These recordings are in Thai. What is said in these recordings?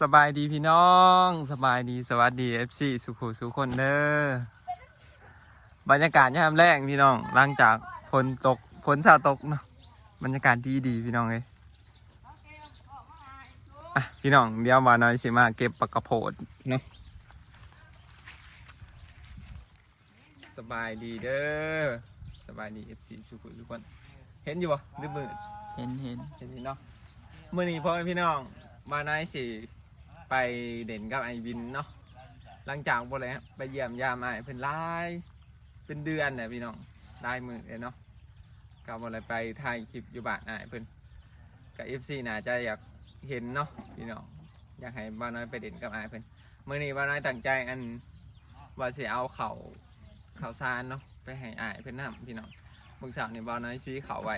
สบายดีพี่น้อง สบายดีสวัสดี FC สุขุสุขคนเด้อบรรยากาศยามแรกพี่น้องหลังจากฝนตกฝนซาตกเนาะบรรยากาศดีดีพี่น้องเลยอะพี่น้องเดี๋ยวมาหน่อยสิมาเก็บปลากระโพดเนาะสบายดีเด้อสบายดี FC สุขุสุขคนเห็นอยู่ปะหรือมืดเห็นเห็นเห็นพี่เนาะมื่อนี้พ่อแม่พี่น้องมานายสิ ไปเด่นกับไอวินเนาะหลังจากบ่เลยไปเยี่ยมยามไอเพิ่นหลายเป็นเดือนน่ะพี่น้องได้มือเลยเนาะก็บ่เลยไปถ่ายคลิปอยู่บ้านไอเพิ่นกับ FC น่าจะอยากเห็นเนาะพี่น้องอยากให้บ้าน้อยไปเด่นกับไอเพิ่นมื่อนี้บ้าน้อยตั้งใจอันว่าสิเอาเข่าวข่าวสารเนาะไปให้อายเพิ่นนํพี่น้องมื่อเช้านี่บ้าน้อยซีเขาไว้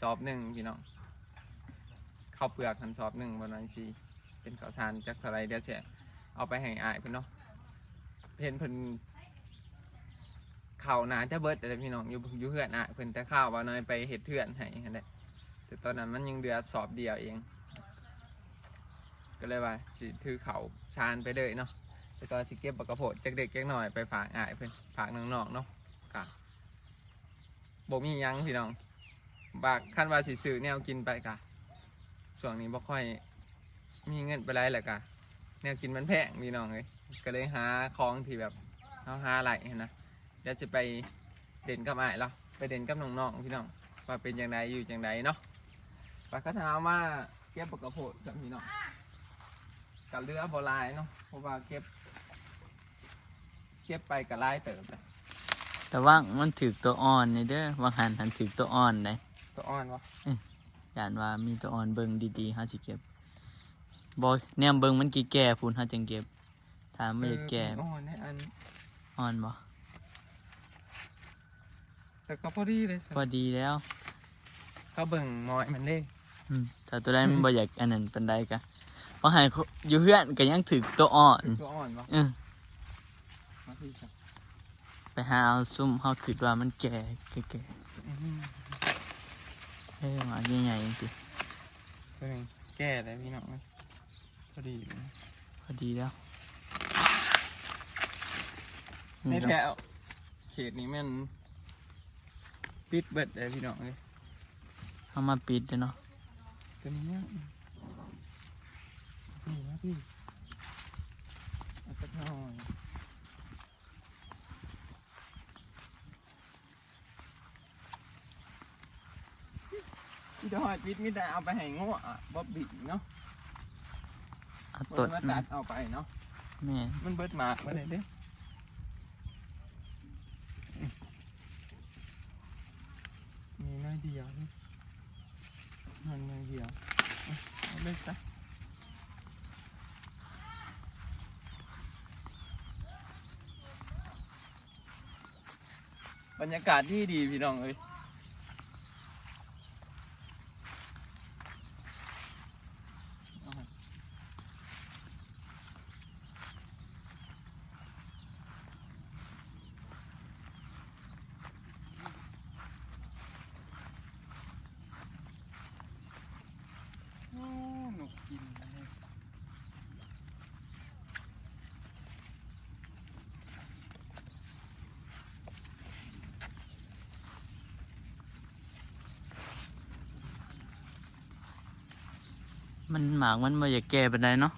สอบหนึ่งพี่น้องข้าวเปลือกทันสอบหนึ่งวันนั้นสิ เป็นข้าวสารจากเท่าไรเดี๋ยวเสียเอาไปให้อายเพิ่นเนาะเห็นเพิ่นข้าวหนาจะเบิดอะไรพี่น้องอยู่อยู่เฮือนอายเพิ่นแต่ข้าวว่าน้อยไปเฮ็ดเทือนให้นั่นแหละแต่ตอนนั้นมันยังเดือสอบเดียวเอง ก็เลยว่าสิถือเขาวสารไปเลยเนาะแต่ตอนสิเก็บบักกระโพดจากเด็กจากหน่อยไปฝากอายเพิ่นฝากน้องๆเนาะกะบ่มียังพี่น้องบากขั้นว่าสิซื้อแนวกินไปกะช่วงนี้บ่ค่อย มีเงินไปไรแหละกะแนวกินมันแพงพี่น้องเลยก็เลยหาของที่แบบเอาหาไหลนะเดี๋ยวจะไปเด่นกับอ้ายแล้วไปเด่นกับน้องๆพี่น้องว่าเป็นอย่างไรอยู่อย่างไรเนาะปากกระถามว่าเก็บปกกระโพดกับพี่น้องกับเรือโบราณเนาะเพราะว่าเก็บ เก็บไปกับลายเติมเลยแต่ว่ามันถือตัวอ่อนนี่เด้อวางหันหันถือตัวอ่อนเลยตัวอ่อนวะยานว่ามีตัวอ่อนเบิ่งดีๆเฮาสิเก็บ บ่แนมเบิ่งมันกี่แก่พูนเฮาจังเก็บถ้าไม่อยากแก่เอออ่อนเนี่ยอันอ่อนบ่แต่ก็พอดีเลยพอดีแล้วเขาเบิ่งมอยมันเล่อืมถ้าตัวใดมันบ่อยากอันนั้นปานใดกะวางหันเขาอยู่เฮือนก็ยังถือตัวอ่อนตัวอ่อนวะเออมาที่ครับไปหาเอาซุ่มเฮาคิดว่ามันแก่แก่อืมๆเอ้ยมาใหญ่ๆจังซี่ตัวหนึงแก้เลยพี่น้องพ อดีเลยพอดีแล้วในนี่แถเนาะวเขตนี้มันปิดเบิดเลยพี่น้องเลยเฮามาปิดเด้อเนาะตัวนี้เนี่ยพี่นะพี่เอาสักหน่อยพี่ดอยปิดมิแต่เอาไปให้ง้ออะบ๊อบบี้เนาะ เอาเบิต้ดนมาแม่ตัดเอาไปเนาะแม่มันเบิดหมากมาเลยเด้มีน้อยเดียวนี่มันน้อยเดียวเอาเอาเลยจ้ะบรรยากาศที่ดีพี่น้องเอ้ยเอาโอ้หนุกกินเลย มันหมากมันบ่อยากแก่ปานใดเนาะ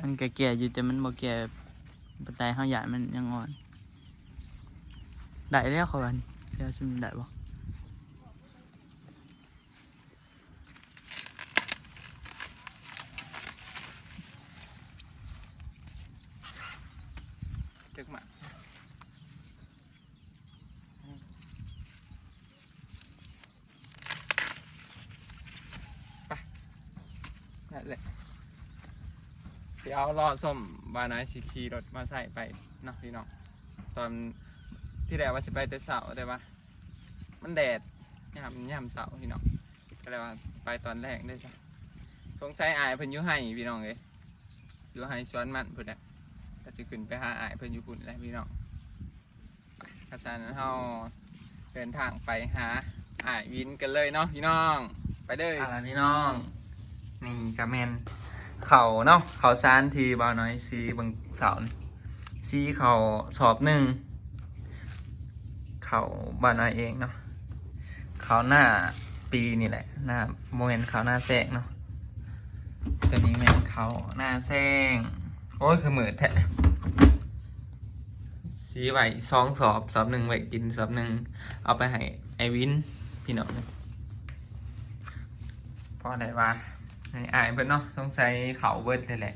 มันก็แก่อยู่แต่มันบ่แก่ปานใดเฮาอยากมันยังอ่อน ได้แล้วเขาว่านี่เดี๋ยวชิมได้บ่ นั่นแหละเดี๋ยวรอส้มบานายสิขี่รถมาใส่ไปเนาะพี่น้องตอนที่แรกว่าจะไปแต่เสาร์แต่ว่า มันแดดยามยามเสาร์พี่น้องก็เลยว่าไปตอนแรกได้จ้ะสงสัยอายเพิ่นอยู่ให้พี่น้องเลยอยู่ให้สวนมันพุ่นแหละก็จะขึ้นไปหาอายเพิ่นอยู่พุ่นแหละพี่น้องไปกระสานเฮาเดินทางไปหาอายวินกันเลยเนาะพี่น้อง ไปเลยอะไรพี่น้อง นี่กะแมนเขาเนาะเขาซานทีบาน้อยซีบางเสาร์นี่ซีเขาสอบหนึ่งเขาบาน้อยเองเนาะเขาหน้าปีนี่แหละหน้าโมเมนต์เขาหน้าแซงเนาะตัวนี้แมนเขาหน้าแซงโอ้ยคือมือแทะซีไว้สองสอบสอบหนึ่งไว้กินสอบหนึ่งเอาไปให้ไอวินพี่น้องเนี่ยเพอะไรวะ ให้อายเพิ่นเนาะต้องใช้เขาเบิดเลยแหละ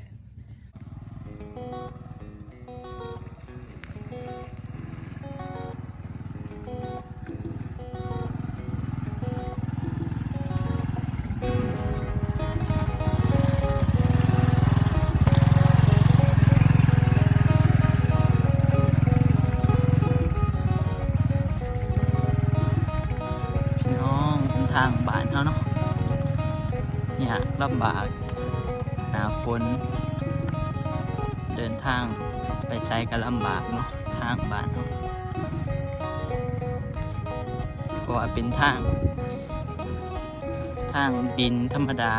ลำบาก หนาฝน เดินทางไปใช้ก็ลำบากเนาะทางบ้านเขาเพราะว่าเป็นทาง ทางดินธรรมดา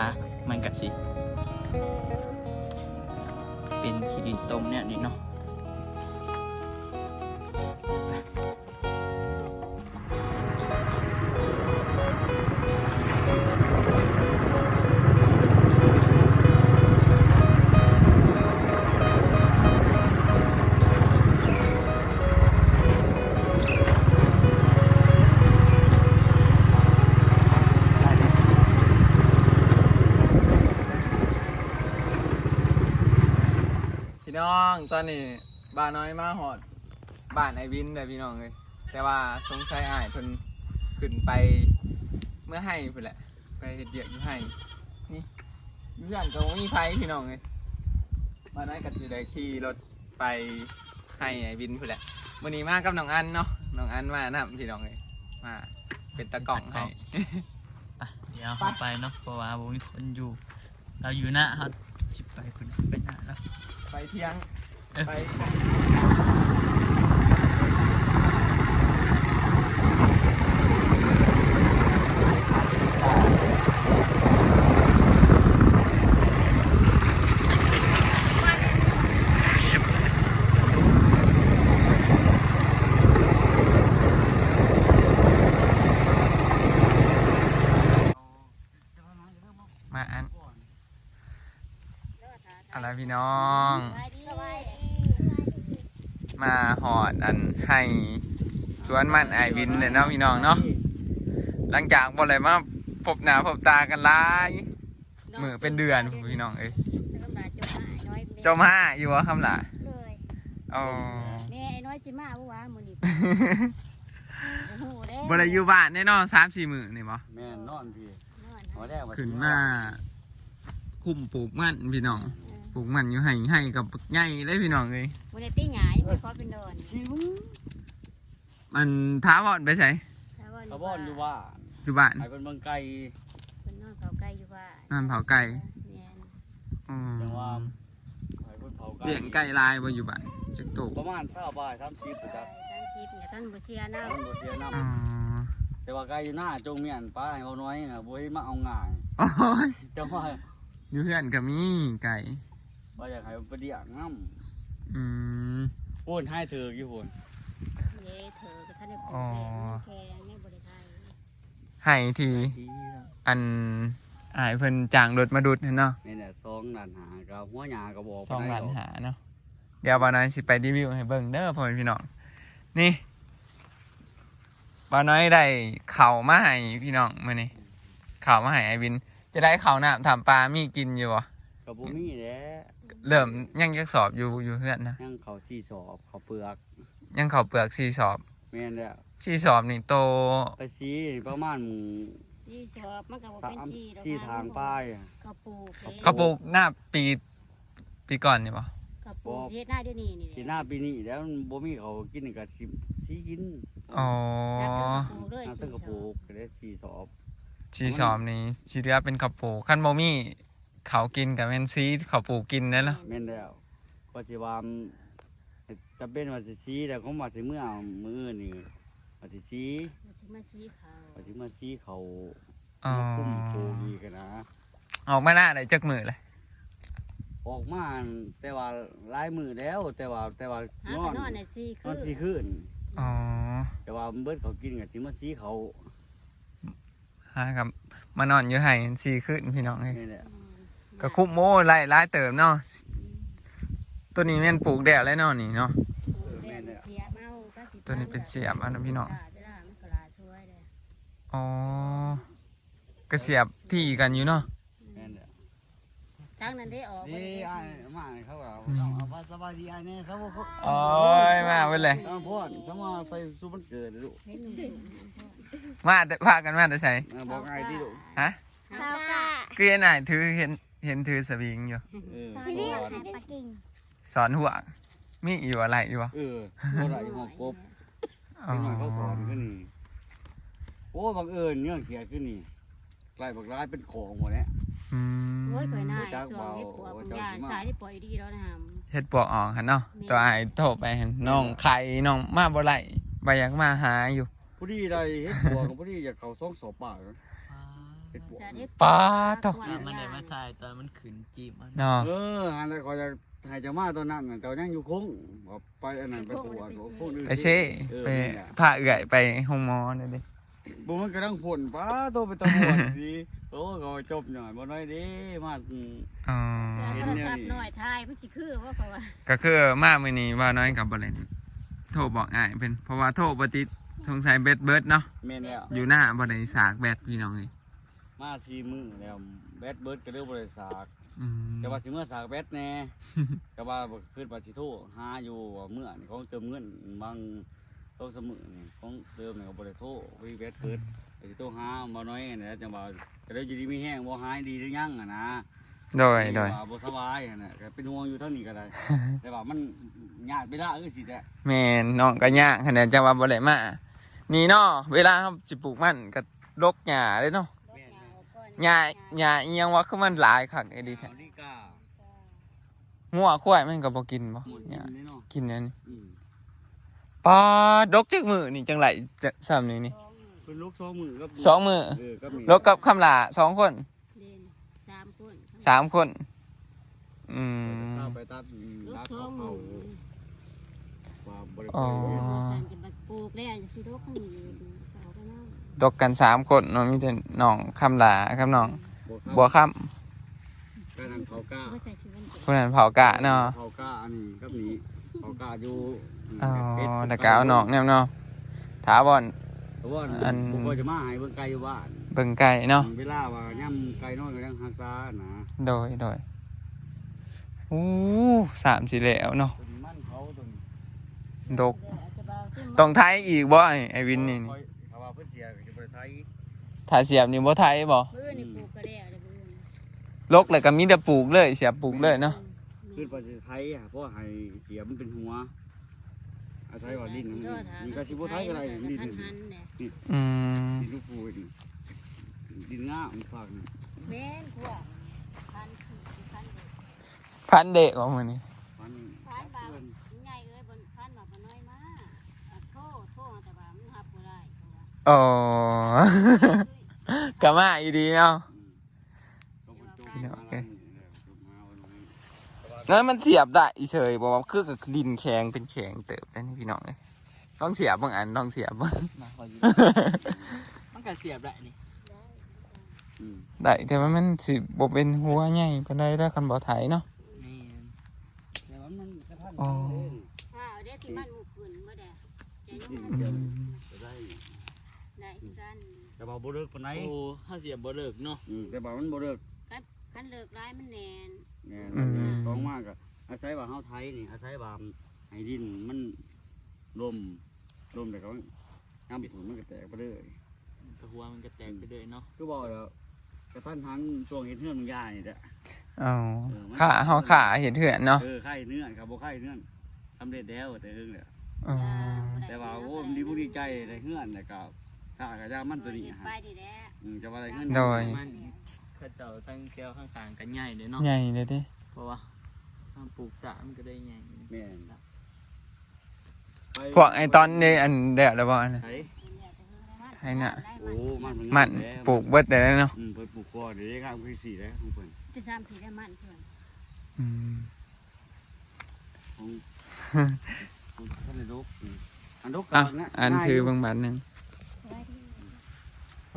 มันก็สิ เป็นขี้ดินตมเนี่ยนี่เนาะ องตอนนี้บ้านน้อยมาหอดบ้านไอวินเลยพี่น้องเลยแต่ว่าสงสัยอายเพิ่นขึ้นไปเมื่อให้เพิ่นแหละ ไปเฮ็ดเดียกอยู่ให้นี่อยู่เพื่อนก็บ่มีไฟพี่น้องเลยบ้านน้อยก็สิได้ขี่รถไปให้ไอวินเพิ่นแหละมื้อนี้มากับน้องอันเนาะน้องอันมานํพี่น้องเลยมาเป็นตะกล่องให้ ไปเดี๋ยวเข้าไปเนาะเพราะว่าบ่มีคนอยู่ เราอยู่หน้าครับชิบไปคุณไปหน้าแล้วไปเที่ยง เอ้ย ไป ชิบมาอัน อะไรพี่น้อง มาหอดอันให้สวนมันไอวินเลยเนาะพี่น้องเนาะหลังจากบ่อะไรมาพบหน้าพบตากันหลายมือเป็นเดือนพี่น้องเอ้ยเจ้ามาอยู่วะคำหล่ะเลยอ๋อนี่ไอ้น้อยจิมาบ่วะมื้อนี้โอ้โหเด้บ่ได้อยู่บ้านแน่นอนสามสี่มือนี่บ่แม่นนอนพี่นอนหัวนะแรกว่าขึ้นมาคุมปลูกมันพี่น้องป ลูกมันอยู่ให้ให้กับปักใหญ่เลยพี่น้องเอ้ยมื้อนี้ตีหยายสิขอเป็นดอนมันท้าวอนไปใส่ถ้าว่าเขาบ่อนอยู่ว่าอยู่บ้านไอ้เป็นเมืองไกลเพิ่นนอนเผาไก่อยู่บ้านนอนเผาไก่แม่นอืมจังว่าไอ้เป็นเผาไกลเลี้ยงไก่ลายบ่อยู่บ้านจักตูประมาณเช้าบ่ายทำซีประจักษ์ท่านคิดเนี่ยท่านบ่เชียร์นะมันบ่เสียน้อ๋อำแต่ว่าไกลอยู่หน้าจงเมียนป้าให้เขาน้อยน่ะบ่ให้มาเอาง่ายโอ้ยจังว่าอยู่เพื่อนก็มีไก่ ว่าอยากให้ไปเดียกน้อืมำพูนให้เธออยู่พูนเย้เธอก็ท่านได้ปลูอ๋กอแกงแม่บ่ได้ทายให้ทีอันอายเพิ่นจ้างรถมาดุดเนาะนี่แหละสองล้านหากับหัวหยาก็บอกสองล้านไปไดกหาเนาะเดี๋ยวบ่าวน้อยสิไปรีวิวให้เบิ่งเด้อพ่อแม่พี่น้องนี่บ่าวน้อยได้ข้าวมาให้พี่น้องมื้อนี้ข้าวมาให้ไอวิน จะได้ข้าวน้ำถามปลามีกินอยู่บ่กับบ่มีแหละ เริ่มยังยักสอบอยู่อยู่เพื่อนนะยังเขาสี่สอบเขาเปลือกยังข้าวเปลือกสี่สอบแม่นแล้วสี่สอบนี่โตไปซีประมาณที่สอบมันก็บ่สาเป็นมที่ดอกสี่ทางป้ายอะก็ปลูกเด้เขาปลูกหน้าปีปีก่อนนี่บ่ก็ปลูกเฮ็ดหน้าเดี๋ยวนี้นี่แหละที่หน้าปีนี้แล้วมันบ่มีเขากินก็สิซีกินอ๋อปลูกเลยน้ำสิต้นกระปูกก็ได้สี่สอบชีสอบนี่ชีเรือเป็นข้าวปลูกขั้นบ่มี เขากินกับแม่นซีเขาปลูกกินได้แล้วแม่นแล้วก็สิว่าจะเป็นว่าสิซีแต่เขามาสิเมื่อมื้อนี่ว่าสิซีมาสีขาวว่าสิมาซีเขาอ๋อมาคุ้มปลูกอีกอะนะ ออกมาหน้าได้จักมือเลยออกมาแต่ว่าหลายมือแล้ว แต่ว่าแต่ว่าหานอไปนนอนในซี่นคืออนสีขึ้นอ๋อแต่ว่าเบิดเขากินกับสิมาสีเขาฮะครับมานอนอยู่ให้สีขึ้นพี่น้องเอ้ยนี่แหละ ก็คุบโม่ไล่ไล่เติมเนาะตัวนี้แม่นปลูกแดดแล้วเนาะนี่เนาะเสียบเอาก็สิตัวนี้เป็นเสียบอันนั้นพี่น้องเวลามันก็ลาช่วยเลยอ๋อก็เสียบที่กันอยู่เนาะนี่นแหละทั้งนั้นได้ออกนี่ไอ้มาเขาก็เอาเอาว่าสบายดีไอ้เนี่ยเขาบอกเขาโอ้ยมาเว้ยเลยเอาพ่อเขามาใส่ซุปมันเกิดลูกเห็นหนุ่มมาแต่พากันมาแต่ใส่เอาบอกไอ้ที่ลูกฮะเขาก็คือไอ้นายถือเห็น เห็นถือสวิงอยู่ เออที่นี่ขายปลากิ่งสอนหัวมีอยู่อะไรอยู่วะเออบ่ได้หอกกบอ๋อเด็กน้อยเขาสอนขึ้นนี่โอ้บังเอิญเนี่ยเกียดขึ้นนี่กลายบักร้ายเป็นของหมดแล้ว อืมโอ้ยข่อยนายจักช่วงเบาเฮ็ดปัวโอ้คุณจักยาสิมาสายที่ปล่อยดีแล้วนะฮะเฮ็ดปวกออกหันเนาะตัวไอ้ายโทรไปหันน้องไข่น้องมาบ่ไหลไปอยากมาหาอยู่ ผู้ดีได้เฮ็ดบัวกับผู้ดีอยากเขาซ่องสอบปากเฮ็ ดบัวสายเฮ็ดป้าโตอะมันได้มาถ่ายตอนมันขึ้นจีบมันเนาะเออหันแล้วเขาจะให้เจ้ามาตอนนั้นน่ะเจ้ายังอยู่คงบอกไปอันนั้นไปตรวจคงไปเช่เออไปนั่นแหละพาเอื่อยไปห้องหมอเดี๋ยวดิบ่มันก็ต้องผลป้าโตไปตำรวจดีโตก็จบหน่อยบ่น้อยเด้มาอืมอ๋อโทรศัพท์หน่อยทายมันสิคือว่าเขาว่าก็คือมามื้อนี้ว่าน้อยกับบริเนโทรบอกง่ายเป็นเพราะว่าโทรบ่ติดสงสัยเบ็ดเบิดเนาะแม่นแล้วอยู่หน้าบ่ได้สากแบตพี่น้องเอ้ย มาสี่มื้อแล้วแบดเบิร์ดก็เด้บ่ได้สากอืมแต่ว่าสิเมื่อสากแบดแน่ แต่ว่าขึ้นว่าสิโทรหาอยู่ว่าเมื่อนี่ของเติมเงินบางโตเสมอนี่ของเติมนี่ก็บ่ได้โทรวิแบดเบิดไปสิโทรหาบ่น้อยนี่แหละจังว่าก็ได้อยู่ดีมีแห้งบ่หายดีหรือยังอะนะ โดยโดยว่าบ่สบายอะนะก็เป็นห่วงอยู่เท่านี้ก็ได้ แต่ว่ามันญาติไปได้คือสิแหละแม่นน้องก็ยากคะแนนจังว่าบ่ได้มานี่เนาะเวลาเฮาสิปลูกมันก็รกหญ้าเลยเนาะ หญ้าหญ้าอีหยังวะคือมันหลายคักไอ้ดีแท้เอานี่กางัวควายมันก็บ่กินบ่หมดหญ้านี่เนาะกินอันนี้อืมปลาดกจักมือนี่จังไหลจะซ้ำนี่นี่เป็นลูกสองมือกับสองมือเออกับมี ลกกับคำลาสองคนเด่นสามคนสามคน อืมเข้าไปตัดลูกตัดสองเขามือว่าบริอ๋อโอ้สันจะมาปลูกได้จะสิรกข้างนี้เอา ไปนั่งดกกันสามคนเนาะมีแต่น้องคำลาครับน้องบัวครับบัวคการทำเผากาก็ใส่ชุดวันำเกิดคนนั้นเผากะเนาะเผากาอันนี้กับนี้เผากาอยู่อ๋อเป็ดแต่กเอาน้องเนี่ยเนาะถาบอน เพราะว่าอันบุคอยจะมาให้เบิ่งไก่อยู่บ้านเบิ่งไก่เนาะ เวลาว่าย่ำไก่น้อยก็ยังหักษานะโดยโดยอู้สามสิแล้วเนาะตัวนี้มันเขาตัวนี้ดก ต้องไทยอีกบ่ไอ้ไอวินนี่นี่ เขาว่าเพิ่นเสีย ก็จะบ่ได้ไทยถ้าเสียบนี่บ่ไทยบ่บื้อนี่ปลูกก็ได้อะไรบื้อลกแล้วก็มีแต่ปลูกเลย เสียบปลูกเลยเนาะขึ้นไปจะไทยอะเพราะว่าให้เสียมันเป็นหัวอาศัยว่าดินมันมีกระสิบ่ไทยก็ได้ดินหันนี่หันเนี่ยอืมดินลูกปูนี่ดินง่ามันฝากนี่แม่นพวกพันขี่พันเด็กพันเด็กว่ามื้อนี้มันพันบาทใหญ่เอ้ยบนพันบาทมันน้อยมากโทษโทษแต่ว่ามึงหับบ่ได้เพราะว่า อ๋อก็มาอีดีเนาะต้องมันโจมมาแล้วนี่โจมมาวันนี้งั้นมันเสียบได้อีเฉยบอกว่าคือกับดินแข็งเป็นแข็งเติบได้นี่พี่น้องเลยต้องเสียบบางอันต้องเสียบบ้างมาคอยอยู่มันก็เสียบได้นี่อืมได้แต่ว่ามันสิบ่เป็นหัวใหญ่ปานใดได้คันบ่ไถเนาะนี่แต่ว่ามันกระทันอ๋อเด้อ้าวเด็กที่มันหมู่ขืนเมื่อใดใจนี่นุ่มเดี๋ยวจะได้ได้คือกันแต่ ว่าบ่เลิกปานไหนโอ้ถ้าเสียบบ่เลิกเนาะอืมแต่ว่ามันบ่เลิกคันเลิกร้ายมันแน่นแน่สองมากก็อาศัยว่าเฮาไทยนี่อาศัยว่าให้ดินมันลมลมแต่ก็น้ำฝนมันก็แตกไปเลยกระหัวมันก็แตกไปเลยเนาะคือบอกแล้วกระทันหันช่วงเฮ็ดเฮือนมันยานี่แหละ เอาขาเฮาขาเห็นเถื่อนเนาะเออไข่เนื้อครับบ่ไข่เนื้อสำเร็จแล้วแต่เฮิงแล้วอ๋อ แต่ว่าโอ้มันดีบ่ดีใจได้เฮือนแต่ก็ ถ้ากะยามันตัวนี้ไปฮะดีแล้วอืมจะว่าได้เฮือนโดย มันเข้าเจ้าตั้งแก้วข้างๆกันใหญ่เลยเนาะ ใหญ่เลยดิเพราะว่าถ้าปลูกสามนก็ได้ใหญ่แม่นไปพวกไอ้ตอนนี้อันเดียวแล้วบ่อันนั้น ไถให้น่ะ โอ้มันมันปลูกเบิดได้แล้วเนาะอืมเพิ่นปลูกก่อนเดี๋ยวได้ครับคือสี่แล้วของเพิ่นจะสามผีได้มันเพื่อนออืมผมผมท่านได้ลูกอืมอันลูกอะกับะอันถือง่ายยู่บางบัตรหนึ่งไว้ที่พ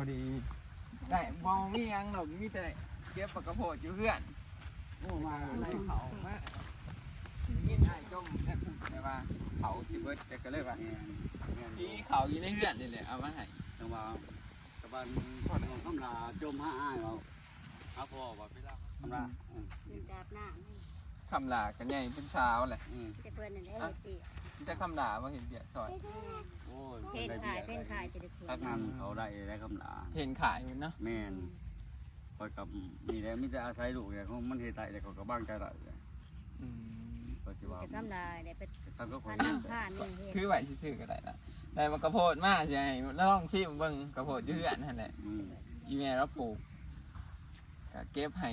อดีได้บอมีหยังหรอกมีแต่เก็บปากกระโพดอยู่เพื่อนโอ้มาอะไรเขามามีไอ้จมแต่พูดแต่ว่าเขาสิเบิดแต่ก็เลยว่าแม่นแม่นที่เขาอยู่ในเพื่อนนี่แหละเอามาให้จังหวะตะบันพ่อของคำลาจมห้าอ้ายเราครับพ่อว่าไปแล้วคำลาอืมมันดาบหน้านี่ คำลากันใหญ่เป็นสาวแหละอืมจะเพิ่นนั่นได้เปียจะคำลาว่าเห็นเบียดซอย โอ้ยเพนขายเพนขายจะได้เพิ่นทักงานเขาได้ได้คำลาเห็นขายอยู่เนาะแม่นคอยกับมีแล้วมีแต่อาศัยลูกเนี่ยเขามันเฮ็ดได้แต่เขาก็บ้างใจได้เลยอืมก็สิว่าจะกำลายได้ไปทำก็คพันนน้ำผ้านี่เฮ็ดคือไหวซื่อๆก็ได้ละได้มากระโพดมาใช่ไหมแล้วลองชิมเบิ่งกระโพดอยู่เพื่อนนั่นแหละ อืมอีเมลเราปลูกก็เก็บให้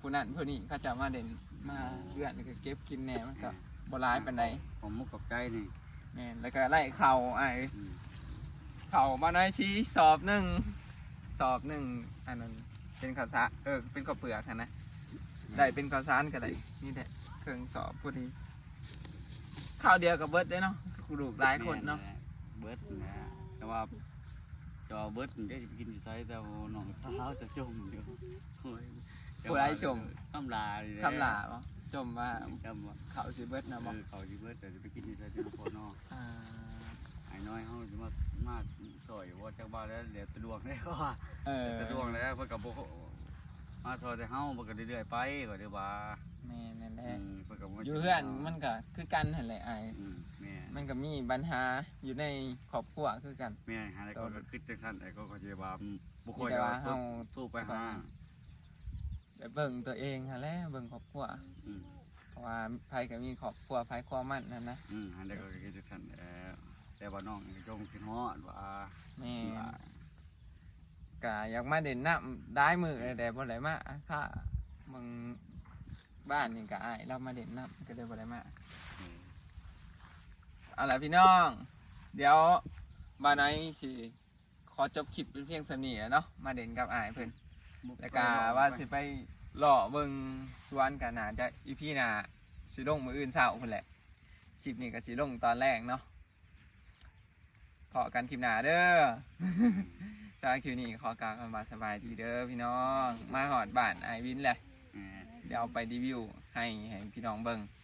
ผู้นั้นผู้นี้เขาจะมาเด่น มาเพื่อนก็เก็บกินแหน่มันก็บ่ร้ายปานใดผมมุกกับใจนี่แม่นแล้วก็ไล่เข่าไอ้อืมเข่ามาน้อยชี้สอบหนึ่งสอบหนึ่งอันนั้นเป็นข้าวสารเออเป็นข้าวเปลือกหั้นนะได้เป็นข้าวสารก็ได้นี่แหละเครื่องสอบพอดีข้าวเดียวกับเบิร์ดได้เนาะครูดูหลายคนเนาะเบิร์ดนะแต่ว่าจอเบิร์ดมันได้กินอยู่ไซแต่ว่าน้องสาวจะจมอยู่โอ้ย ผู้ใดจม คำลาเลยคำลาบ่จมว่าจำว่าเขาสิเบิร์ดนะเอบ่อเขาจีเบิร์ดแต่จะไปกินอยู่ไซที่พอนออ่าไอ้น้อยเขาจะมามาซอยว่าจากบ้านแล้วเดี๋ยวสะดวกได้ก็ว่าเออสะดวกแล้วเพื่อกับโบมาซอยแต่เฮาเพื่อก็เรื่อยๆไปก็เดี๋ยวว่าแม่นั่นแหอืละมเพื่อกับอยู่เพื่อนมันก็คือกันหั่นแหละไอ้อืมแม่มันก็มีปัญหาอยู่ในครอบครัวคือกัน แม่หาอะไรก็คิดจังซั่นแต่ก็เขาจะว่าบุคคมีลแต่จะว่าว่าเฮา สู้ไปหา แบบเบิ่งตัวเองหั่นแหละเบิ่งครอบครัวอืมเพราะว่าไผก็มีครอบครัวไผความมั่นนั่นนะอืมหาได้ก็คิดจังซั่นแล้วแต่ว่าน้องนี่ก็จงคิดฮอดว่าแม่ว่า ก็อยากมาเด่นน้ำได้มือเลยแต่บ่ได้มาค่ะมึงบ้านนี่ก็อ้ายเรามาเด่นน้ำก็ได้บ่ได้มาเออเอาล่ะพี่น้อง เดี๋ยวบ้านไหนสิขอจบคลิปเป็นเพียงสำนีแหล้วเนาะมาเด่นกับอ้ายเพิ่น แล้วก็ว่าสิไปหล่อเบิ่งสวนกันน่าจะอีพี่น่ะสิลงมื้ออื่นเช้าพุ่นแหละคลิปนี้ก็สิลงตอนแรกเนาะพอกันคลิปหน้าเด้อจากคลิปนี้ขอกล่าวคำว่าสบายดีเด้อพี่น้อง มาหอดบ้านไอวินแหละเออเดี๋ยวเอาไปรีวิวให้ให้พี่น้องเบิ่งเ